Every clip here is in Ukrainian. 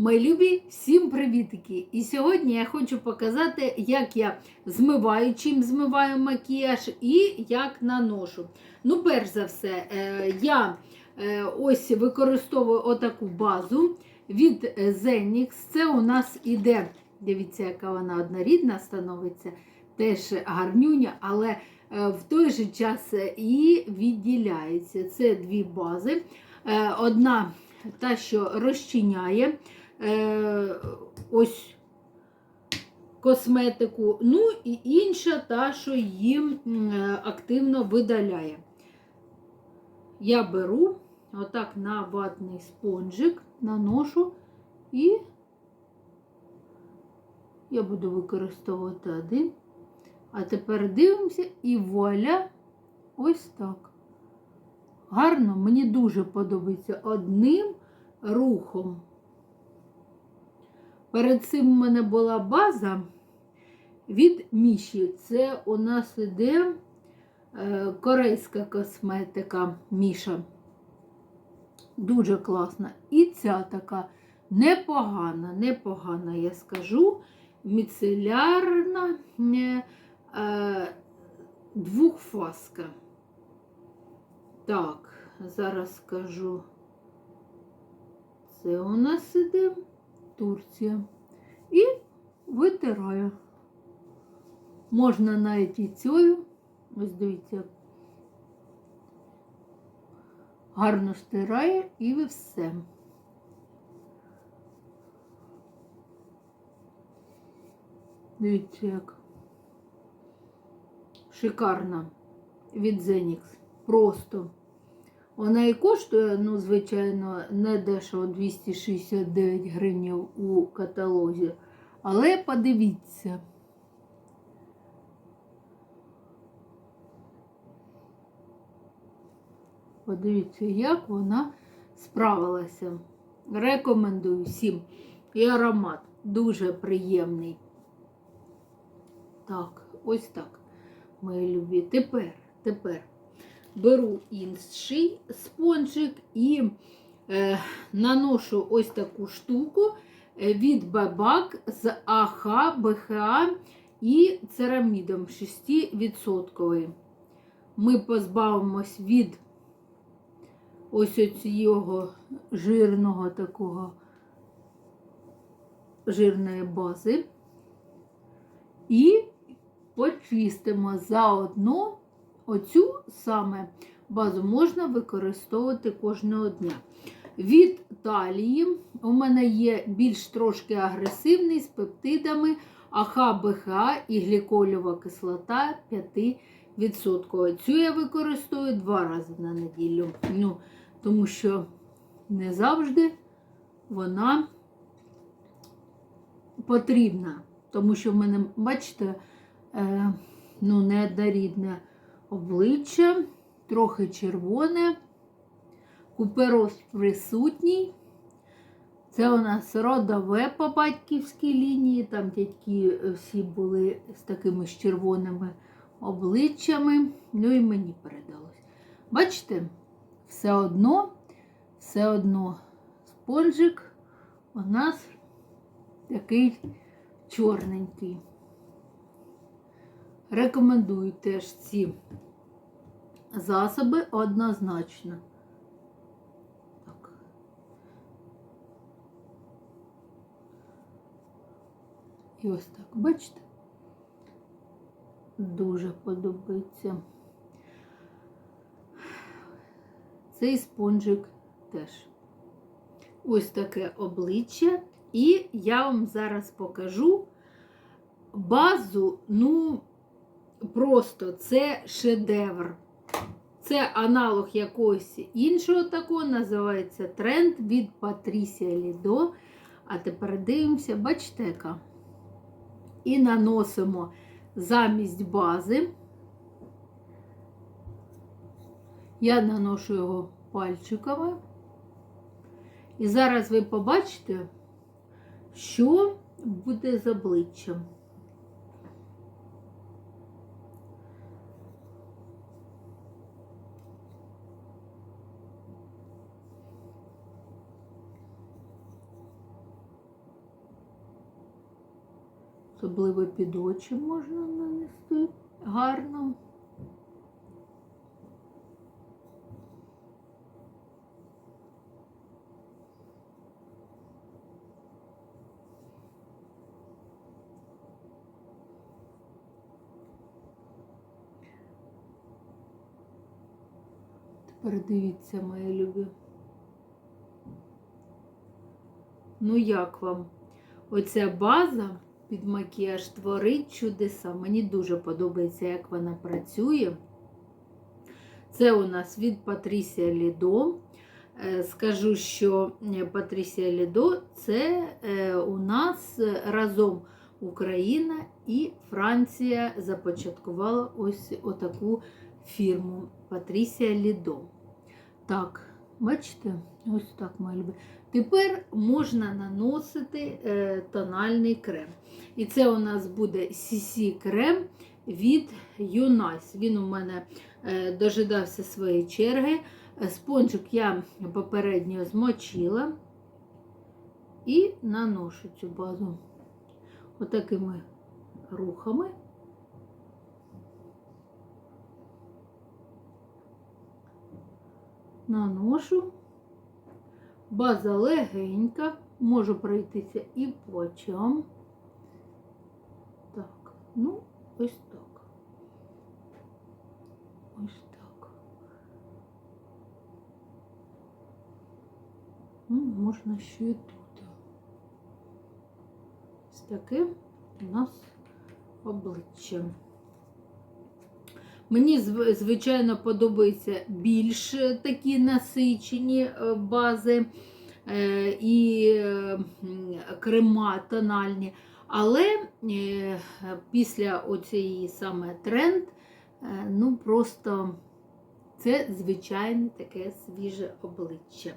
Мої любі, всім привітики! І сьогодні я хочу показати, як я змиваю, чим змиваю макіяж і як наношу. Ну, перш за все, е, я е, ось використовую отаку базу від Zenix. Це у нас іде, дивіться, яка вона однорідна становиться, теж гарнюня, але е, в той же час і відділяється. Це дві бази. Е, Одна та, що розчиняє е, ось косметику, ну і інша та, що її е, активно видаляє. Я беру отак на ватний спонжик, наношу і я буду використовувати один. А тепер дивимося і вуаля, ось так. Гарно, мені дуже подобається одним рухом. Перед цим у мене була база від Міші. Це у нас іде е, корейська косметика Міша. Дуже класна. І ця така непогана, непогана, я скажу, міцелярна е, е, двохфаска. Так, зараз скажу. Це у нас іде Турція. І витираю. Можна навіть і цією. Ось дивіться, гарно стирає і ви все. Дивіться, як шикарна від Zenix. Просто. Вона і коштує, ну, звичайно, не дешево 269 гривень у каталозі. Але подивіться. Подивіться, як вона справилася. Рекомендую всім. І аромат дуже приємний. Так, ось так, мої любі. Тепер, тепер беру інший спонжик і е, наношу ось таку штуку е, від Бабак з АХ, БХА і церамідом 6%. Ми позбавимось від ось цього жирного такого жирної бази і почистимо заодно Оцю саме базу можна використовувати кожного дня. Від талії у мене є більш трошки агресивний з пептидами АХ-БХ і глікольова кислота 5%. Цю я використовую два рази на неділю. Ну, Тому що не завжди вона потрібна. Тому що в мене, бачите, е, ну, неоднорідне обличчя, трохи червоне, купероз присутній. Це у нас родове по батьківській лінії, там дядьки всі були з такими ж червоними обличчями, ну і мені передалось. Бачите, все одно, все одно спонжик у нас такий чорненький. Рекомендую теж ці засоби однозначно. Так. І ось так, бачите? Дуже подобається. Цей спонжик теж. Ось таке обличчя. І я вам зараз покажу базу, ну, просто це шедевр. Це аналог якогось іншого такого, називається тренд від Патрісія Лідо. А тепер дивимося, бачите, яка. І наносимо замість бази. Я наношу його пальчиками. І зараз ви побачите, що буде з обличчям. Особливо під очі можна нанести гарно. Тепер дивіться, мої любі. Ну, як вам? Оця база під макіяж творить чудеса. Мені дуже подобається, як вона працює. Це у нас від Патрісія Лідо. Е, Скажу, що е, Патрісія Лідо це е, у нас разом Україна і Франція започаткувала ось отаку фірму Патрісія Лідо. Так, бачите, ось так мої. Тепер можна наносити е, тональний крем. І це у нас буде CC крем від Юнайс. Він у мене е, дожидався своєї черги. Спонжик я попередньо змочила і наношу цю базу отакими рухами. Наношу. База легенька, можу пройтися і по очам. Так, ну, ось так. Ось так. Ну, можна ще і тут. Ось таке у нас обличчя. Мені, звичайно, подобаються більш такі насичені е, бази е, і е, крема тональні. Але е, після оцієї саме тренд, е, ну просто це звичайне таке свіже обличчя.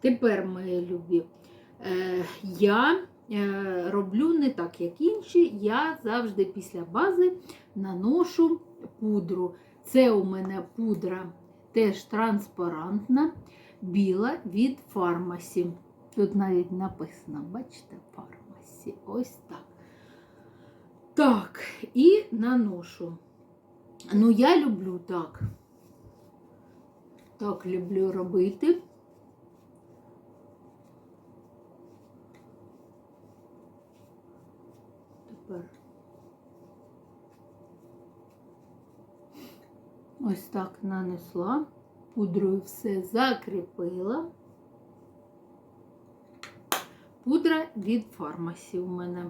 Тепер, мої любі, е, я е, роблю не так, як інші. Я завжди після бази наношу пудру. Це у мене пудра теж транспарантна, біла від фармасі. Тут навіть написано, бачите, фармасі. Ось так. Так, і наношу. Ну, я люблю так. Так люблю робити. Тепер ось так нанесла, пудрою все закріпила. Пудра від фармасі у мене.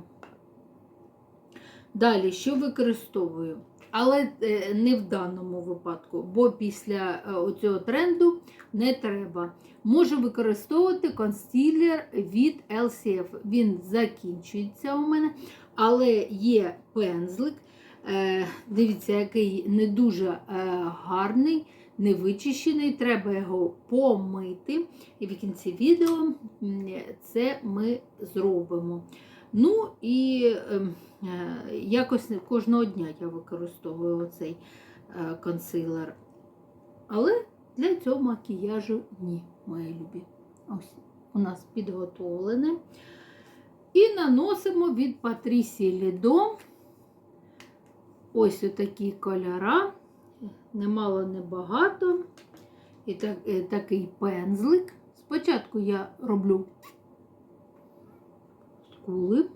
Далі, що використовую? Але е, не в даному випадку, бо після е, цього тренду не треба. Можу використовувати консилер від LCF. Він закінчується у мене, але є пензлик. Е, Дивіться, який не дуже е, гарний, не вичищений. Треба його помити. І в кінці відео це ми зробимо. Ну і ем, е, якось кожного дня я використовую оцей е, консилер. Але для цього макіяжу ні, мої любі. Ось у нас підготовлене. І наносимо від Патрісії Лідо ось отакі кольора. Немало, небагато. І так, е, такий пензлик. Спочатку я роблю скули.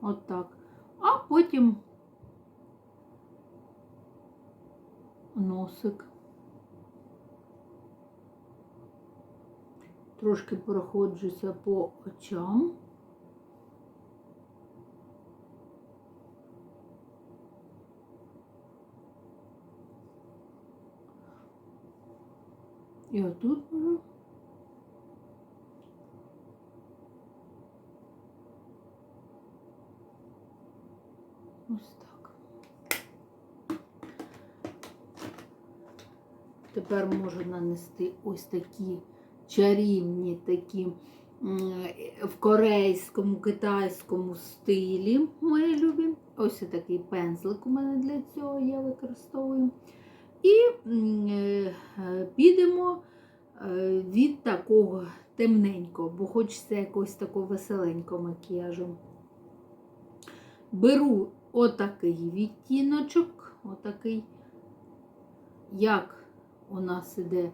От так. А потім носик. Трошки проходжуся по очам. І отут можу. Ось так. Тепер можу нанести ось такі чарівні такі в корейському, китайському стилі, мої. Ось такий пензлик у мене для цього я використовую. І е, е, підемо е, від такого темненького, бо хочеться якогось такого веселенького макіяжу. Беру отакий відтіночок, отакий, як у нас іде,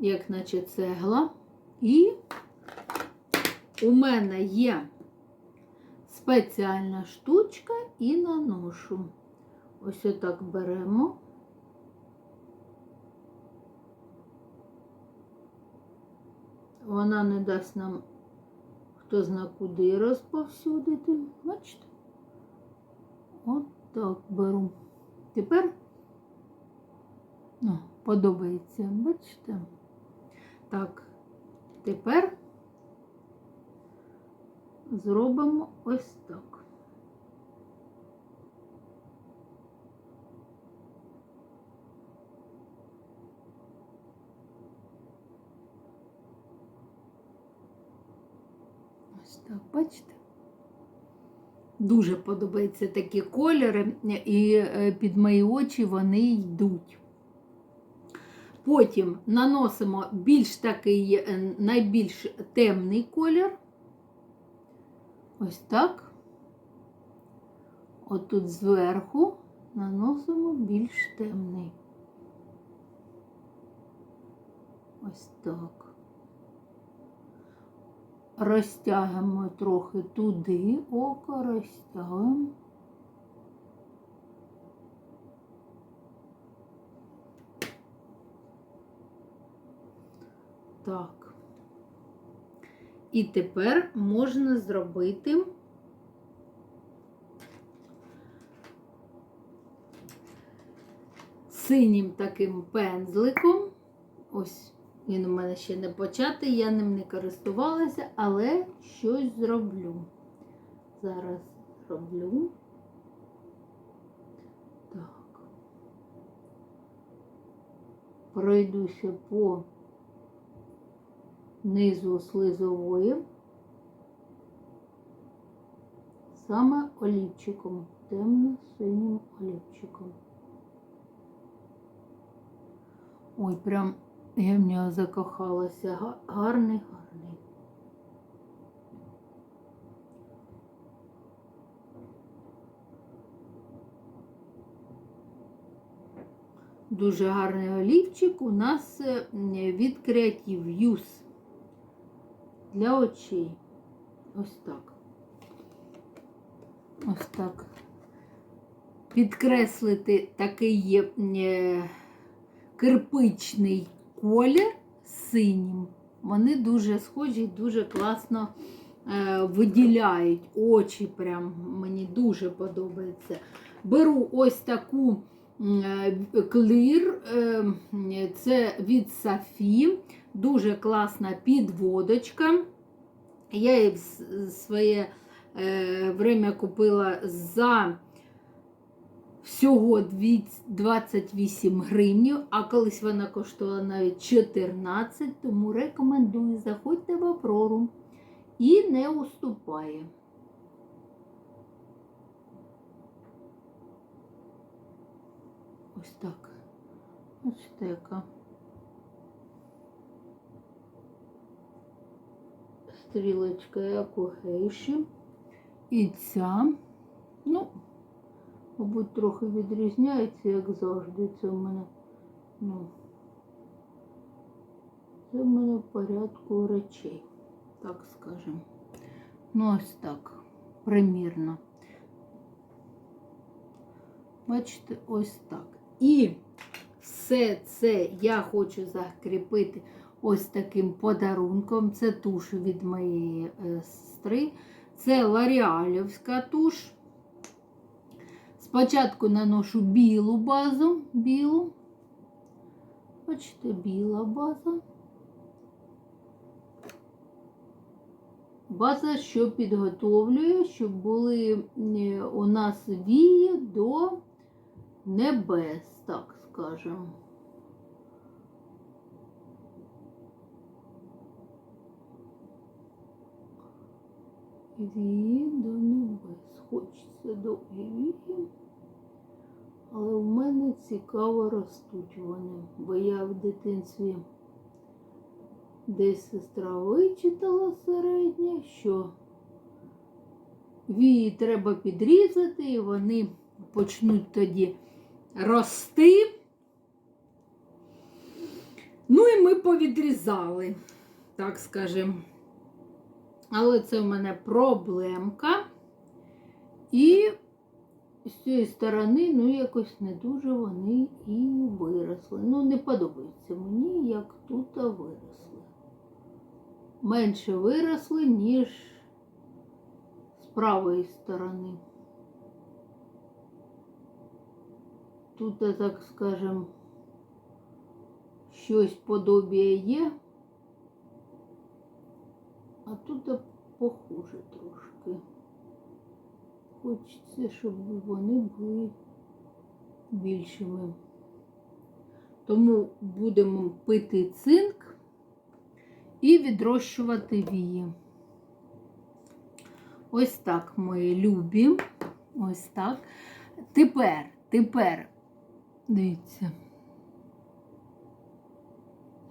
як наче цегла. І у мене є спеціальна штучка і наношу. Ось отак беремо. Вона не дасть нам хто зна куди розповсюдити. Бачите? От так беру. Тепер ну, подобається, бачите? Так, тепер зробимо ось так. Ось так, бачите? Дуже подобаються такі кольори, і е, під мої очі вони йдуть. Потім наносимо більш такий е, найбільш темний колір. Ось так. Отут зверху наносимо більш темний. Ось так. Розтягуємо трохи туди, око розтягуємо. Так. І тепер можна зробити синім таким пензликом. Ось він у мене ще не початий, я ним не користувалася, але щось зроблю. Зараз зроблю. Так. Пройдуся по низу слизової, саме олівчиком, темно-синім олівчиком. Ой, прям я в нього закохалася. Гарний, гарний. Дуже гарний олівчик у нас е, від Creative Use для очей. Ось так. Ось так. Підкреслити такий е, кирпичний колір синім. Вони дуже схожі, дуже класно е, виділяють очі. Прям мені дуже подобається. Беру ось таку е, клір, це від Сафі, дуже класна підводочка. Я її в своє е, время купила за всього 28 гривнів, а колись вона коштувала навіть 14, тому рекомендую, заходьте в Аврору і не уступає. Ось так. Бачите, яка. Стрілочка, як у гейші. І ця, ну, мабуть, трохи відрізняється, як завжди. Це в мене, ну, це в мене в порядку речей, так скажемо. Ну, ось так, примірно. Бачите, ось так. І все це я хочу закріпити ось таким подарунком. Це туш від моєї е, сестри. Це ларіалівська туш. Спочатку наношу білу базу, білу. Бачите, біла база. База, що підготовлює, щоб були е, у нас вії до небес, так скажемо. Вії до небес. Хочеться довгі вії. Але в мене цікаво ростуть вони, бо я в дитинстві десь сестра вичитала середнє, що вії треба підрізати, і вони почнуть тоді рости. Ну і ми повідрізали, так скажемо. Але це в мене проблемка. І з цієї сторони, ну, якось не дуже вони і виросли. Ну, не подобається мені, як тут виросли. Менше виросли, ніж з правої сторони. Тут, так скажем, щось подобіє є, а тут похуже трошки. Хочеться, щоб вони були більшими. Тому будемо пити цинк і відрощувати вії. Ось так, мої любі. Ось так. Тепер, тепер, дивіться.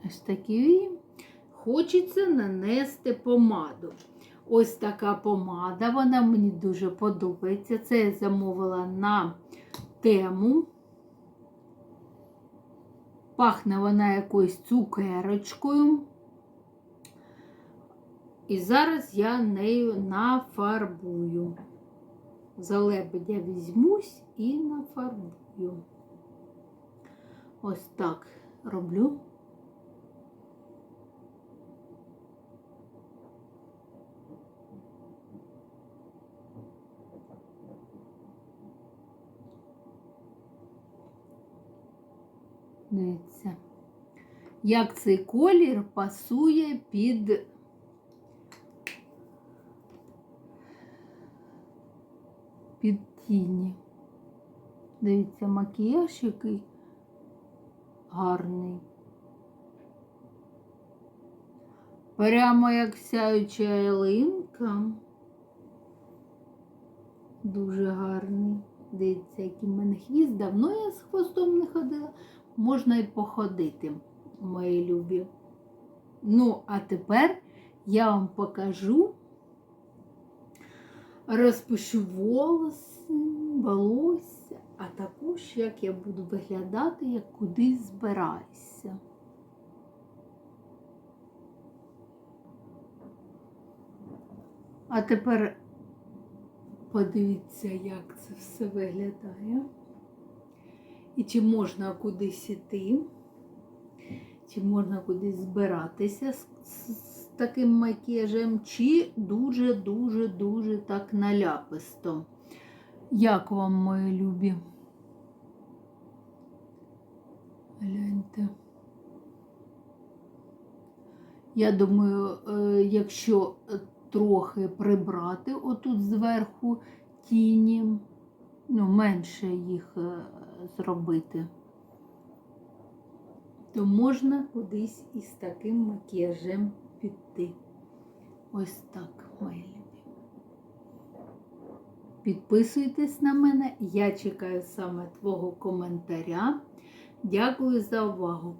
Ось такі вії. Хочеться нанести помаду. Ось така помада, вона мені дуже подобається. Це я замовила на тему. Пахне вона якоюсь цукерочкою. І зараз я нею нафарбую. За лебедя візьмусь і нафарбую. Ось так роблю. Дивіться, як цей колір пасує під під тіні. Дивіться, макіяж який гарний. Прямо як сяюча ялинка. Дуже гарний. Дивіться, який в мене хвіст. Давно я з хвостом не ходила. Можна і походити, мої любі. Ну, а тепер я вам покажу, розпишу волоси, волосся, а також як я буду виглядати, як кудись збираюся. А тепер подивіться, як це все виглядає. І чи можна кудись іти, чи можна кудись збиратися з, з, з таким макіяжем, чи дуже-дуже-дуже так наляписто. Як вам, мої любі? Гляньте. Я думаю, е, якщо трохи прибрати отут зверху тіні, ну, менше їх е, зробити, то можна кудись із таким макіяжем піти. Ось так, мої любі. Підписуйтесь на мене, я чекаю саме твого коментаря. Дякую за увагу.